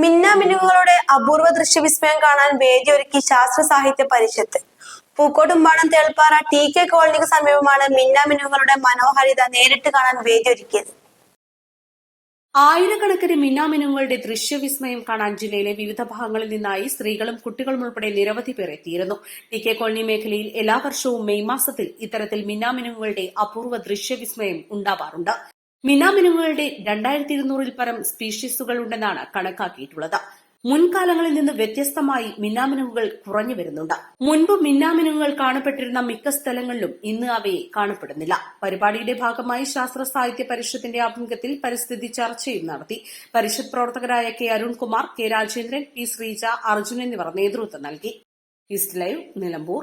മിന്നാമിനുകളുടെ അപൂർവ ദൃശ്യവിസ്മയം കാണാൻ വേദിയൊരുക്കി ശാസ്ത്ര സാഹിത്യ പരിഷത്ത്. പൂക്കോട്ടുംപാടം തേൾപ്പാറ ടി കെ കോളനിക്ക് സമീപമാണ് മിന്നാമിനുകളുടെ മനോഹാരിത നേരിട്ട് കാണാൻ വേദിയൊരുക്കിയത്. ആയിരക്കണക്കിന് മിന്നാമിനുങ്ങളുടെ ദൃശ്യവിസ്മയം കാണാൻ ജില്ലയിലെ വിവിധ ഭാഗങ്ങളിൽ നിന്നായി സ്ത്രീകളും കുട്ടികളും ഉൾപ്പെടെ നിരവധി പേർ എത്തിയിരുന്നു. ടി കെ കോളനി മേഖലയിൽ എല്ലാ വർഷവും മെയ് മാസത്തിൽ ഇത്തരത്തിൽ മിന്നാമിനുങ്ങളുടെ അപൂർവ ദൃശ്യവിസ്മയം ഉണ്ടാവാറുണ്ട്. മിന്നാമിനുങ്ങളുടെ രണ്ടായിരത്തി ഇരുന്നൂറിൽ പരം സ്പീഷീസുകൾ ഉണ്ടെന്നാണ് കണക്കാക്കിയിട്ടുള്ളത്. മുൻകാലങ്ങളിൽ നിന്ന് വ്യത്യസ്തമായി മിന്നാമിനുകൾ കുറഞ്ഞു വരുന്നുണ്ട്. മുൻപ് മിന്നാമിനുകൾ കാണപ്പെട്ടിരുന്ന മിക്ക സ്ഥലങ്ങളിലും ഇന്ന് അവയെ കാണപ്പെടുന്നില്ല. പരിപാടിയുടെ ഭാഗമായി ശാസ്ത്ര സാഹിത്യ പരിഷത്തിന്റെ ആഭിമുഖ്യത്തിൽ പരിസ്ഥിതി ചർച്ചയും നടത്തി. പരിഷത്ത് പ്രവർത്തകരായ K Arunkumar K Rajendran P Sreeja Arjun എന്നിവർ നേതൃത്വം നൽകി. East live Nilambur.